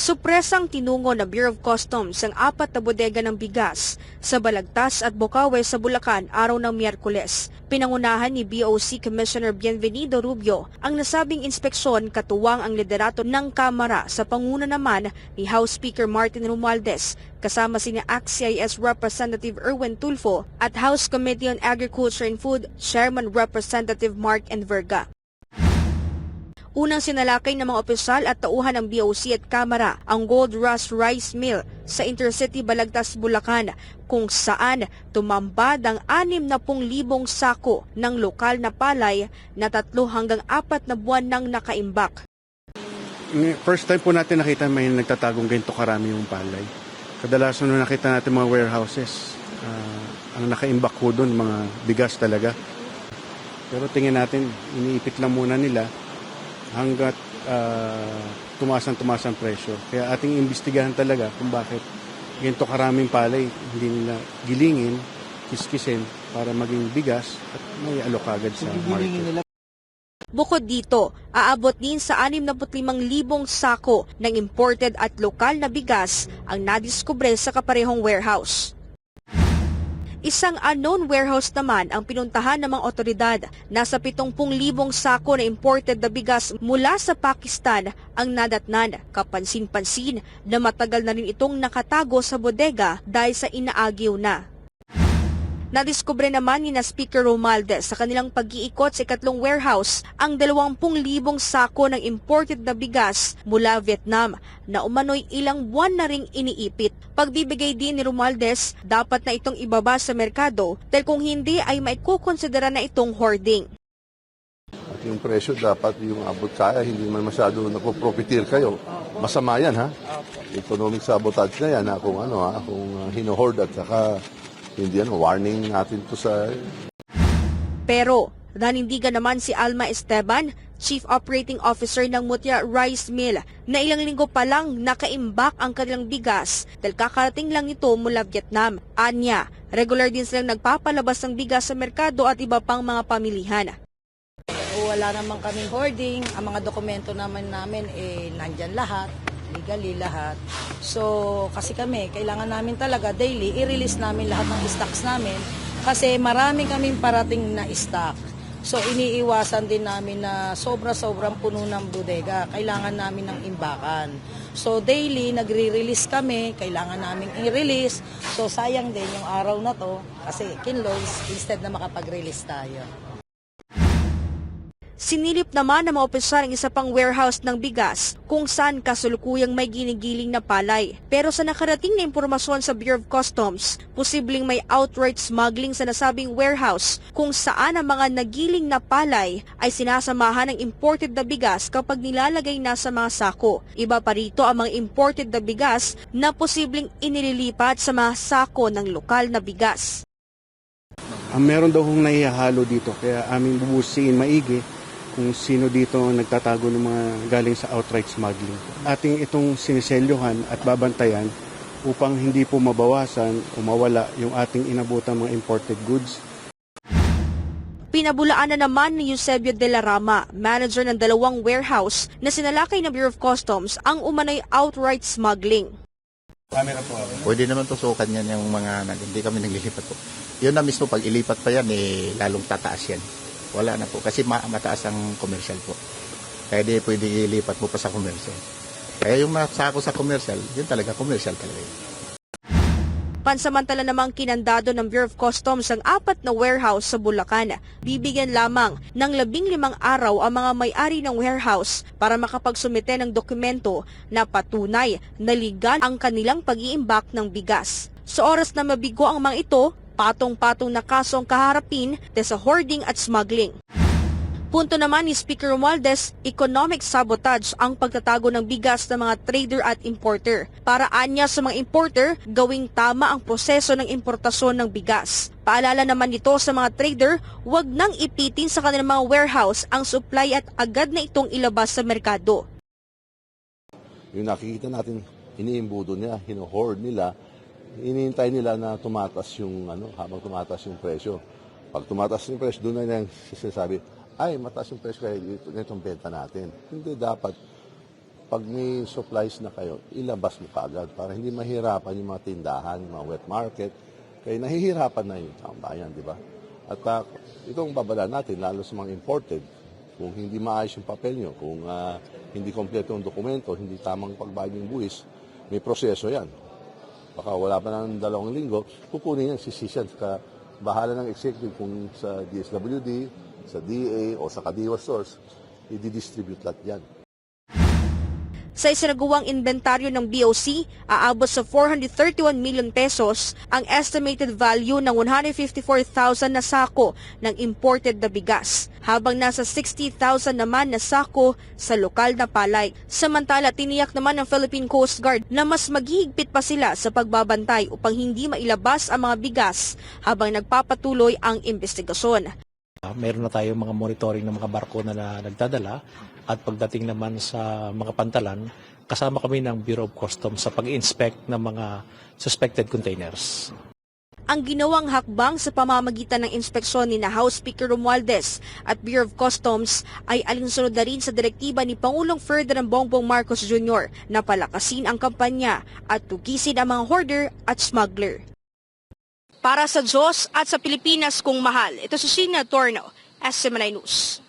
Supresang tinungo na Bureau of Customs ang apat na bodega ng bigas sa Balagtas at Bocaue sa Bulacan araw ng Miyerkules. Pinangunahan ni BOC Commissioner Bienvenido Rubio ang nasabing inspeksyon katuwang ang liderato ng Kamara sa panguna naman ni House Speaker Martin Romualdez kasama sina ACT-CIS Representative Erwin Tulfo at House Committee on Agriculture and Food Chairman Representative Mark Enverga. Unang sinalakay ng mga opisyal at tauhan ng BOC at Kamara ang Gold Rush Rice Mill sa Intercity Balagtas, Bulacan kung saan tumambad ang 60,000 sako ng lokal na palay na tatlo hanggang apat na buwan nang nakaimbak. First time po natin nakita may nagtatagong ganito karami yung palay. Kadalasan nung nakita natin mga warehouses, ah, ang nakaimbak ko doon, mga bigas talaga. Pero tingin natin, iniipit lang muna nila hanggat ah, tumaas ang tumaas ang presyo. Kaya ating imbestigahan talaga kung bakit ganito karaming palay hindi nila gilingin, kiskisin para maging bigas at may alok agad sa market. Bukod dito, aabot din sa 65,000 sako ng imported at lokal na bigas ang nadiskubre sa kaparehong warehouse. Isang unknown warehouse naman ang pinuntahan ng mga otoridad. Nasa 70,000 sako na imported na bigas mula sa Pakistan ang nadatnan. Kapansin-pansin na matagal na rin itong nakatago sa bodega dahil sa inaagiw na. Nadiskubre naman ni na Speaker Romualdez sa kanilang pag-iikot sa ikatlong warehouse ang 20,000 sako ng imported na bigas mula Vietnam na umano'y ilang buwan na ring iniipit. Pagbibigay din ni Romualdez, dapat na itong ibaba sa merkado dahil kung hindi ay maikukonsidera na itong hoarding. At yung presyo dapat yung abot kaya, hindi man masyado napoprofiteer kayo. Masama yan ha. Economic sabotage na yan ha, kung ano ha, kung uh, hinohoard at saka hindi ano, warning natin to sa Pero nanindigan naman si Alma Esteban, Chief Operating Officer ng Mutya Rice Mill, na ilang linggo pa lang nakaimbak ang kanilang bigas dahil kakarating lang ito mula Vietnam. Anya, regular din silang nagpapalabas ng bigas sa merkado at iba pang mga pamilihan. Wala naman kaming hoarding. Ang mga dokumento naman namin, eh, nandyan lahat. Legally lahat. So, kasi kami, kailangan namin talaga daily, i-release namin lahat ng stocks namin. Kasi marami kaming parating na stock. So, iniiwasan din namin na sobra-sobrang puno ng bodega. Kailangan namin ng imbakan. So, daily, nagre-release kami. Kailangan namin i-release. So, sayang din yung araw na to. Kasi kinloads, instead na makapag-release tayo. Sinilip naman ng mga opisyal ang isa pang warehouse ng bigas kung saan kasulukuyang may ginigiling na palay. Pero sa nakarating na impormasyon sa Bureau of Customs, posibleng may outright smuggling sa nasabing warehouse kung saan ang mga nagiling na palay ay sinasamahan ng imported na bigas kapag nilalagay na sa mga sako. Iba pa rito ang mga imported na bigas na posibleng inililipat sa mga sako ng lokal na bigas. Ang meron daw kong naihahalo dito, kaya aming bubusiin maigi kung sino dito ang nagtatago ng mga galing sa outright smuggling. Ating itong siniselyohan at babantayan upang hindi po mabawasan o mawala yung ating inabutang mga imported goods Pinabulaan na naman ni Eusebio de la Rama, manager ng dalawang warehouse na sinalakay ng Bureau of Customs ang umanay outright smuggling. Pwede naman tusukan yan yung mga hindi kami naglilipat po. Yun na mismo, pag ilipat pa yan, eh, lalong tataas yan. Wala na po, kasi ma- mataas ang commercial po. Kaya di pwede ilipat mo pa sa commercial. Kaya yung masako sa commercial, yun talaga, commercial talaga yun. Pansamantala namang kinandado ng Bureau of Customs ang apat na warehouse sa Bulacan. Bibigyan lamang ng labing limang araw ang mga may-ari ng warehouse para makapagsumite ng dokumento na patunay na legal ang kanilang pag-iimbak ng bigas. Sa oras na mabigo ang mga ito, patong-patong na kaso ang kaharapin sa hoarding at smuggling. Punto naman ni Speaker Romualdez, economic sabotage ang pagtatago ng bigas ng mga trader at importer. Para anya sa mga importer, gawing tama ang proseso ng importasyon ng bigas. Paalala naman nito sa mga trader, huwag nang ipitin sa kanilang mga warehouse ang supply at agad na itong ilabas sa merkado. yung nakikita natin, iniimbudo nila, hinohoard nila, inihintay nila na tumatas yung ano, habang tumatas yung presyo. Pag tumatas yung presyo, doon na lang sinasabi, ay, mataas yung presyo kaya ito, itong benta natin. Hindi dapat pag may supplies na kayo, ilabas mo kaagad para hindi mahirapan yung mga tindahan, yung mga wet market. Kaya nahihirapan na yung taong bayan, di ba? At uh, itong babala natin, lalo sa mga imported, kung hindi maayos yung papel nyo, kung ah, hindi kompleto yung dokumento, hindi tamang pagbayad yung buwis, may proseso yan. Baka wala pa ng dalawang linggo, kukunin yan, sisisyan. Ka, bahala ng executive kung sa DSWD, sa DA, o sa Kadiwa stores, i-distribute lahat yan. Sa isinagawang inventaryo ng BOC, aabot sa 431 million pesos ang estimated value ng 154,000 na sako ng imported na bigas, habang nasa 60,000 naman na sako sa lokal na palay. Samantala, tiniyak naman ng Philippine Coast Guard na mas maghihigpit pa sila sa pagbabantay upang hindi mailabas ang mga bigas habang nagpapatuloy ang investigasyon. Meron na tayong mga monitoring ng mga barko na, na nagdadala at pagdating naman sa mga pantalan, kasama kami ng Bureau of Customs sa pag-inspect ng mga suspected containers. ang ginawang hakbang sa pamamagitan ng inspeksyon ni na House Speaker Romualdez at Bureau of Customs ay alinsunod na rin sa direktiba ni Pangulong Ferdinand Bongbong Marcos Jr. na palakasin ang kampanya at tugisin ang mga hoarder at smuggler. Para sa Diyos at sa Pilipinas kung mahal, ito si Sina Torno, SMNI News.